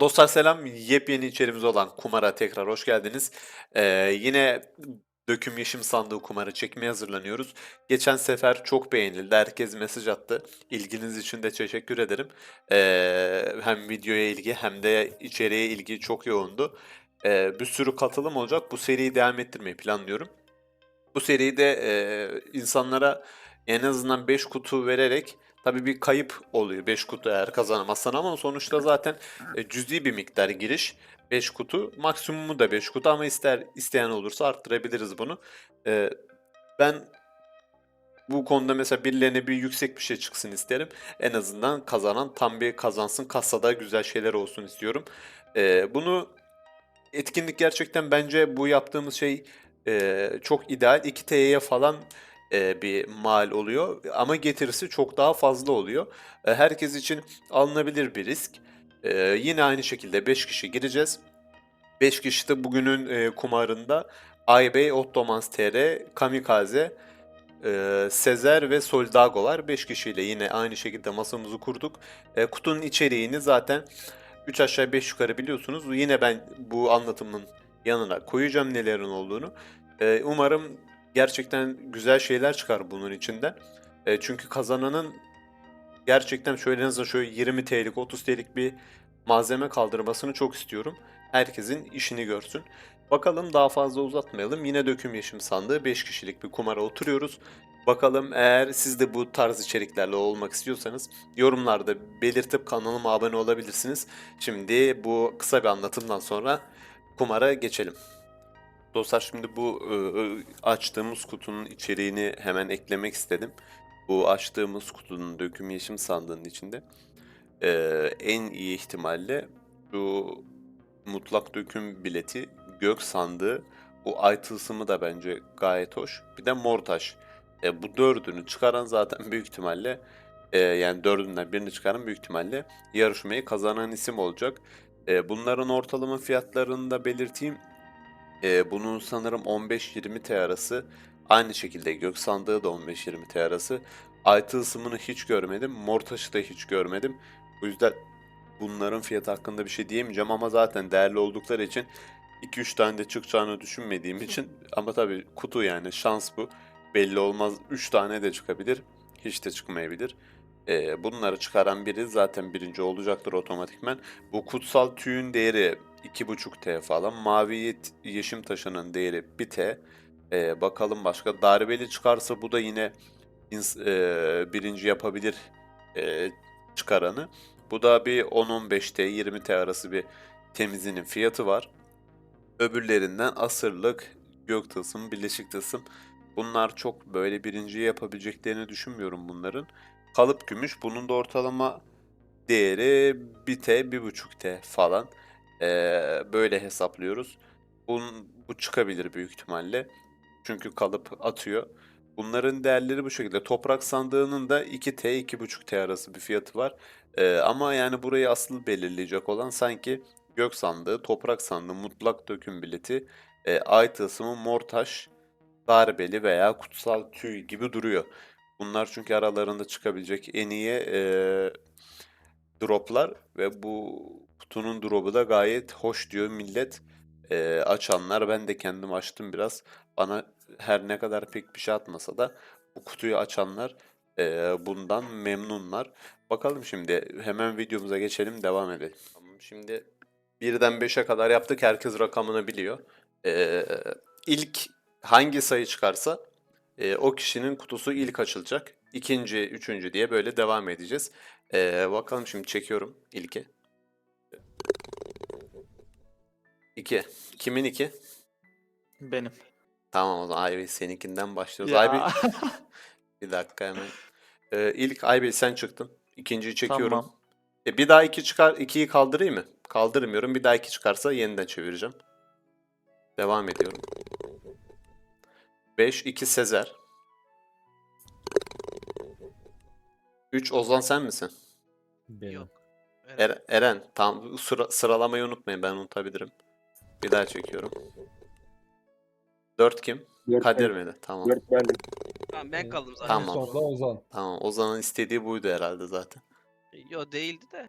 Dostlar selam. Yepyeni içerimiz olan Kumar'a tekrar hoş geldiniz. Ee, yine Döküm Yeşim Sandığı Kumar'ı çekmeye hazırlanıyoruz. Geçen sefer çok beğenildi. Herkes mesaj attı. İlginiz için de teşekkür ederim. Ee, hem videoya ilgi hem de içeriye ilgi çok yoğundu. Ee, bir sürü katılım olacak. Bu seriyi devam ettirmeyi planlıyorum. Bu seride e, insanlara en azından 5 kutu vererek tabii bir kayıp oluyor 5 kutu eğer kazanamazsan ama sonuçta zaten e, cüzi bir miktar giriş 5 kutu maksimumu da 5 kutu ama ister isteyen olursa arttırabiliriz bunu. E, ben bu konuda mesela birilerine bir yüksek bir şey çıksın isterim. En azından kazanan tam bir kazansın kasada güzel şeyler olsun istiyorum. E, bunu etkinlik gerçekten bence bu yaptığımız şey e, çok ideal. 2 TL'ye falan e, bir mal oluyor ama getirisi çok daha fazla oluyor. E, herkes için alınabilir bir risk. E, yine aynı şekilde 5 kişi gireceğiz. 5 kişi de bugünün e, kumarında Aybey, Ottomans TR, Kamikaze, e, Sezer ve Soldago var. 5 kişiyle yine aynı şekilde masamızı kurduk. E, kutunun içeriğini zaten 3 aşağı 5 yukarı biliyorsunuz. Yine ben bu anlatımın yanına koyacağım nelerin olduğunu. E, umarım gerçekten güzel şeyler çıkar bunun içinden. E, çünkü kazananın gerçekten şöyle en şöyle 20 TL'lik 30 TL'lik bir malzeme kaldırmasını çok istiyorum. Herkesin işini görsün. Bakalım daha fazla uzatmayalım. Yine döküm yeşim sandığı 5 kişilik bir kumara oturuyoruz. Bakalım eğer siz de bu tarz içeriklerle olmak istiyorsanız yorumlarda belirtip kanalıma abone olabilirsiniz. Şimdi bu kısa bir anlatımdan sonra kumara geçelim. Dostlar şimdi bu e, açtığımız kutunun içeriğini hemen eklemek istedim. Bu açtığımız kutunun döküm yeşim sandığının içinde e, en iyi ihtimalle bu mutlak döküm bileti, gök sandığı, bu ay tılsımı da bence gayet hoş. Bir de mortaş. E, bu dördünü çıkaran zaten büyük ihtimalle e, yani dördünden birini çıkaran büyük ihtimalle yarışmayı kazanan isim olacak. E, bunların ortalama fiyatlarını da belirteyim. E, bunun sanırım 15-20 T arası. Aynı şekilde gök sandığı da 15-20 T arası. Ay tılsımını hiç görmedim. Mortaş'ı da hiç görmedim. Bu yüzden bunların fiyatı hakkında bir şey diyemeyeceğim ama zaten değerli oldukları için 2-3 tane de çıkacağını düşünmediğim için ama tabii kutu yani şans bu. Belli olmaz 3 tane de çıkabilir. Hiç de çıkmayabilir. Ee, bunları çıkaran biri zaten birinci olacaktır otomatikmen. Bu kutsal tüyün değeri 2.5 T falan. Mavi yeşim taşının değeri 1 T. Ee, bakalım başka. Darbeli çıkarsa bu da yine e, birinci yapabilir e, çıkaranı. Bu da bir 10-15 T, 20 T arası bir temizinin fiyatı var. Öbürlerinden asırlık, gök tılsım, birleşik tılsım. Bunlar çok böyle birinci yapabileceklerini düşünmüyorum bunların. Kalıp gümüş bunun da ortalama değeri 1T, 1.5T falan. Ee, böyle hesaplıyoruz. Bunun, bu çıkabilir büyük ihtimalle. Çünkü kalıp atıyor. Bunların değerleri bu şekilde. Toprak sandığının da 2T, 2.5T arası bir fiyatı var. Ee, ama yani burayı asıl belirleyecek olan sanki gök sandığı, toprak sandığı, mutlak döküm bileti, e, ay tılsımı, mortaş, darbeli veya kutsal tüy gibi duruyor. Bunlar çünkü aralarında çıkabilecek en iyi e, droplar ve bu kutunun drop'u da gayet hoş diyor millet. E, açanlar ben de kendim açtım biraz. Bana her ne kadar pek bir şey atmasa da bu kutuyu açanlar e, bundan memnunlar. Bakalım şimdi hemen videomuza geçelim devam edelim. Tamam, Şimdi birden 5'e kadar yaptık. Herkes rakamını biliyor. E, ilk hangi sayı çıkarsa e, o kişinin kutusu ilk açılacak. İkinci, üçüncü diye böyle devam edeceğiz. E, bakalım şimdi çekiyorum ilki. İki. Kimin iki? Benim. Tamam o zaman Aybi seninkinden başlıyoruz. Ya. Aybi bir dakika hemen. Ee, ilk Aybi sen çıktın. İkinciyi çekiyorum. Tamam. E, bir daha iki çıkar, ikiyi kaldırayım mı? Kaldırmıyorum. Bir daha iki çıkarsa yeniden çevireceğim. Devam ediyorum. 5, 2 Sezer. 3 Ozan sen misin? Benim. Yok. Er- Eren, tam sıra- sıralamayı unutmayın ben unutabilirim. Bir daha çekiyorum. 4 kim? Dört Kadir ben- miydi? Tamam. Dört geldi. Tamam ben kaldım zaten. Tamam. Sonra Ozan. Tamam. Ozan'ın istediği buydu herhalde zaten. Yo değildi de.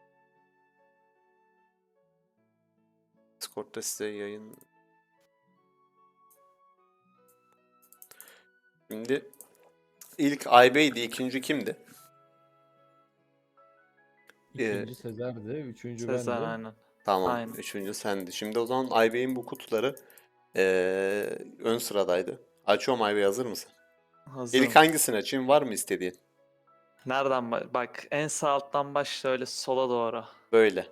Discord'da size yayın Şimdi ilk Aybey'di, ikinci kimdi? Ee, İkinci Sezer'di, üçüncü Sezer bendim. aynen. Tamam, Aynen. üçüncü sendi. Şimdi o zaman Aybey'in bu kutuları eee, ön sıradaydı. Açıyorum Aybey hazır mısın? Hazırım. İlk hangisini açayım var mı istediğin? Nereden ba- bak en sağ alttan başla öyle sola doğru. Böyle.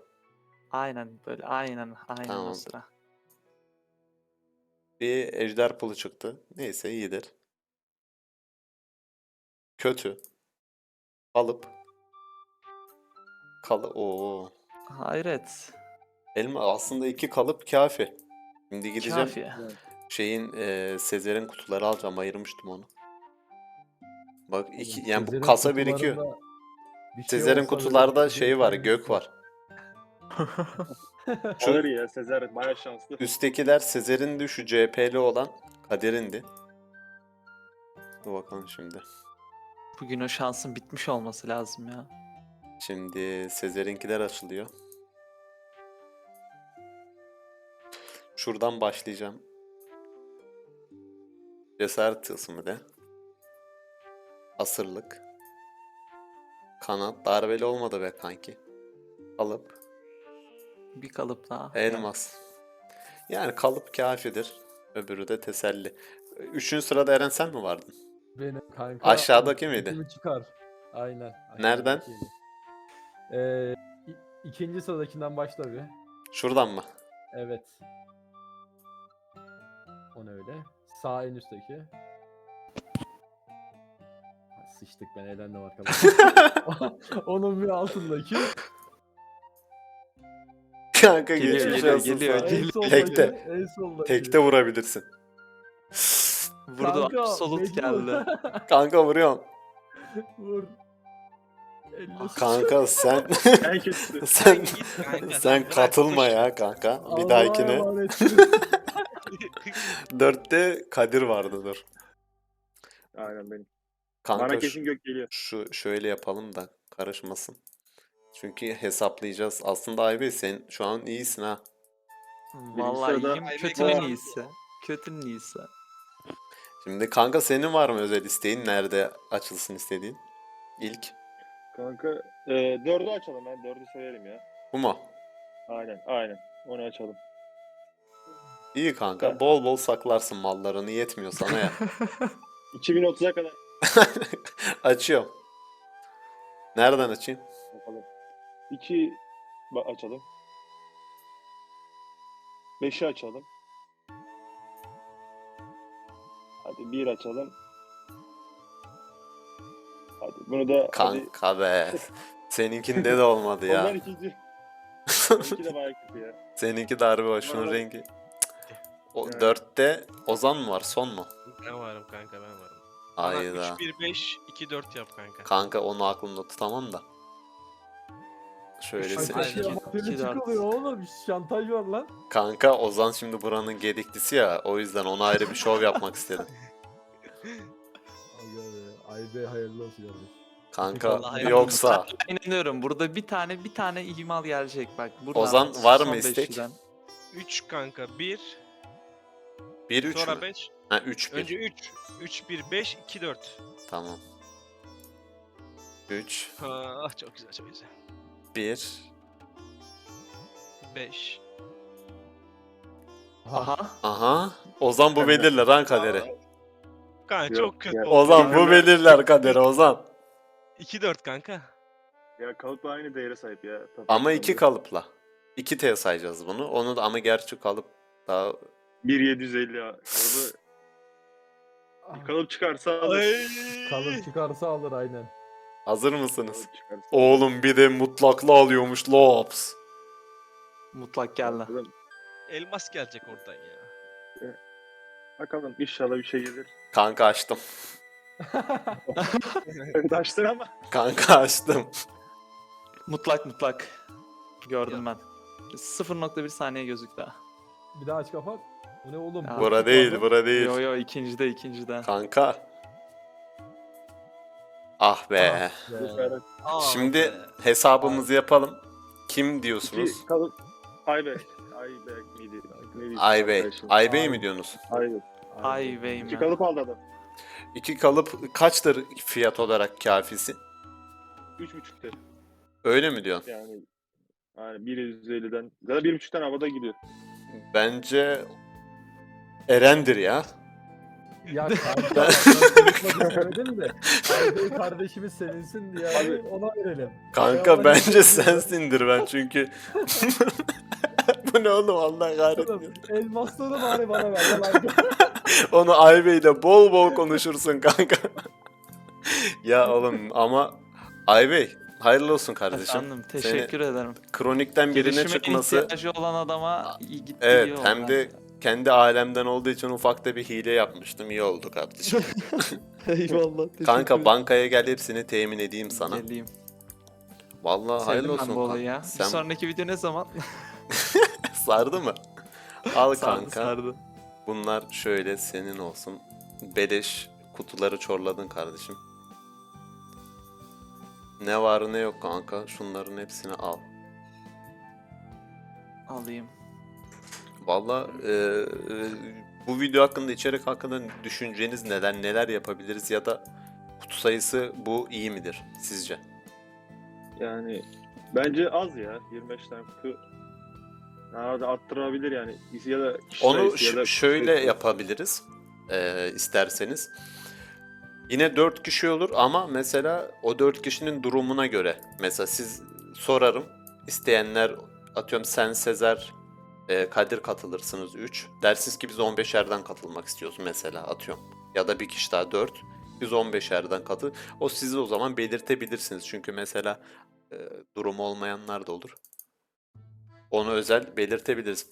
Aynen böyle aynen aynen Tamam. o sıra. Bir ejder pılı çıktı. Neyse iyidir. Kötü. Kalıp. Kalı. Oo. Hayret. Elma aslında iki kalıp kafi. Şimdi gideceğim. Kafi. Şeyin eee Sezer'in kutuları alacağım. Ayırmıştım onu. Bak iki Oğlum, yani bu kasa birikiyor. bir şey Sezer'in kutularda bir şey var, tane gök var. Şu- Alır ya Sezer baya şanslı. Üsttekiler Sezer'in de şu CHP'li olan Kader'indi. Dur bakalım şimdi. Bugün o şansın bitmiş olması lazım ya. Şimdi Sezer'inkiler açılıyor. Şuradan başlayacağım. Cesaret tılsımı de. Asırlık. Kanat. Darbeli olmadı be kanki. Kalıp. Bir kalıp daha. Elmas. Yani kalıp kafidir. Öbürü de teselli. Üçüncü sırada Eren sen mi vardın? Benim kanka. Aşağıdaki miydi? Çıkar. Aynen. Nereden? aşağıdakiydi. Ee, i- ikinci sıradakinden başla bir. Şuradan mı? Evet. O ne öyle? Sağ en üstteki. Ha, Sıçtık ben eğlendim arkadaşlar. Onun bir altındaki. Kanka Geliyor, geçmiş geliyor, olsun geliyor, sana. En geliyor. soldaki. Tekte. En soldaki. Tekte vurabilirsin. Vurdu Kanka, absolut mecbur. geldi. Kanka vuruyorum. Vur. Kanka sen En kötüsü. sen Kanka, sen bırak katılma ya kanka. Bir dahakine dörtte Kadir vardı dur. Aynen benim. Kanka Bana şu, kesin gök geliyor. şu şöyle yapalım da karışmasın. Çünkü hesaplayacağız. Aslında Aybey sen şu an iyisin ha. Vallahi sırada- iyiyim. Kötünün bekle. iyisi. Kötünün iyisi. Şimdi kanka senin var mı özel isteğin? Nerede açılsın istediğin? İlk. Kanka e, dördü açalım ben dördü severim ya. Bu mu? Aynen aynen onu açalım. İyi kanka. Evet. Bol bol saklarsın mallarını yetmiyor sana ya. 2030'a kadar Açıyorum. Nereden açayım? bakalım. 2 açalım. 5'i açalım. Hadi 1 açalım. Hadi bunu da hadi. Kanka be. Seninkinde de olmadı ya. ikinci. Benimki de bayağı kötü ya. Seninki darbe var. Şunun rengi. O Evet. dörtte Ozan mı var? Son mu? Ben varım kanka ben varım. Hayda. 3-1-5-2-4 yap kanka. Kanka onu aklımda tutamam da. Şöyle Üç- se- Aynen. Kaçıyor İki- matematik iki dört. oluyor oğlum. Şantaj var lan. Kanka Ozan şimdi buranın gediklisi ya. O yüzden ona ayrı bir şov yapmak istedim. Aga be. Ay be hayırlı olsun kardeş. Kanka Vallahi yoksa İnanıyorum. Burada bir tane bir tane ihmal gelecek bak. Buradan Ozan, var mı son istek? beşliden. 3 kanka 1, 1 3 sonra mü? 5. Ha 3 1. Önce 3. 3-1-5, 2-4. Tamam. 3 Ah çok güzel çok güzel. 1 5. Aha. Aha. Ozan bu belirler lan kaderi. Kanka Yok, çok kötü ya. oldu. Ozan bu belirler kaderi Ozan. 2-4 kanka. Ya kalıpla aynı değere sahip ya. Tabii. Ama iki kalıpla. 2 T sayacağız bunu. Onu da ama gerçi kalıp daha 1750 ya. Kalıbı, kalıp çıkarsa alır. Ay. Kalın çıkarsa alır aynen. hazır mısınız? Kalıp çıkarsa. Oğlum bir de mutlaklı alıyormuş Lops. Mutlak geldi. Elmas gelecek oradan ya. Bakalım inşallah bir şey gelir. Kanka açtım. Taştır ama. Kanka açtım. Mutlak mutlak. Gördüm ben. 0.1 saniye gözüktü. ha. Bir daha aç kapat. Bu ne oğlum? Ya. Bura değil, bura değil. Yo yo ikincide ikincide. Kanka. Ah be. Be. Cesaret. Aa Şimdi be. hesabımızı yapalım. Kim diyorsunuz? İki kalıp. Ay be. Ay Aybek miydi? Neydi Aybey. arkadaşım? Aybey mi diyorsunuz? Aybek. Ay beyim. İki kalıp aldı adam. İki kalıp kaçtır fiyat olarak kafisi? Üç buçukta. Öyle mi diyorsun? Yani yani 150'den ya da bir buçuktan havada gidiyor. Bence Eren'dir ya. Ya kanka bak, ben de. Aybey kardeşimiz sevinsin diye abi ona verelim. Kanka bence ben- sensindir ben çünkü. Bu ne oğlum Allah kahretsin. Elmasları bari bana ver lan. Onu Aybey'le bol bol konuşursun kanka. ya oğlum ama Aybey hayırlı olsun kardeşim. Efendim teşekkür ederim. Kronikten birine Girişime çıkması ihtiyacı olan adama iyi gitti evet iyi oldu hem de kendi alemden olduğu için ufak da bir hile yapmıştım. İyi oldu kardeşim. Eyvallah. Kanka bankaya gel hepsini temin edeyim sana. Geleyim. Vallahi hayırlı Sevdim ben olsun. bu kanka. olayı ya. Sen Bir sonraki video ne zaman? Sardı mı? Al Sardı, kanka. sardı. Bunlar şöyle senin olsun. Beleş kutuları çorladın kardeşim. Ne var ne yok kanka. Şunların hepsini al. Alayım. Valla e, e, bu video hakkında içerik hakkında düşünceniz neler neler yapabiliriz ya da kutu sayısı bu iyi midir sizce? Yani bence az ya. 25 tane kutu. Da arttırabilir yani. Ya da Onu ya da şöyle sayısı. yapabiliriz e, isterseniz. Yine 4 kişi olur ama mesela o 4 kişinin durumuna göre. Mesela siz sorarım. isteyenler atıyorum sen Sezer e, Kadir katılırsınız 3. Dersiniz ki biz 15'erden katılmak istiyoruz mesela atıyorum. Ya da bir kişi daha 4. Biz 15'erden katıl. O sizi o zaman belirtebilirsiniz. Çünkü mesela e, durumu olmayanlar da olur. Onu özel belirtebiliriz.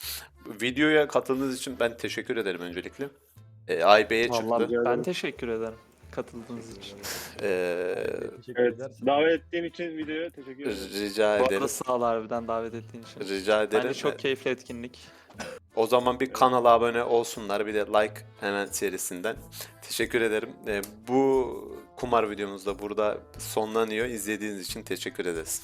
Videoya katıldığınız için ben teşekkür ederim öncelikle. E, AYB'ye çıktı. Ben teşekkür ederim katıldığınız için. E, Teşekkür Evet. Davet ettiğin için videoya teşekkür ederim. rica Bu ederim. arada sağ ol harbiden davet ettiğin için. Rica ederim. Bence çok keyifli etkinlik. O zaman bir kanala abone olsunlar. Bir de like hemen serisinden. Teşekkür ederim. E, bu kumar videomuz da burada sonlanıyor. İzlediğiniz için teşekkür ederiz.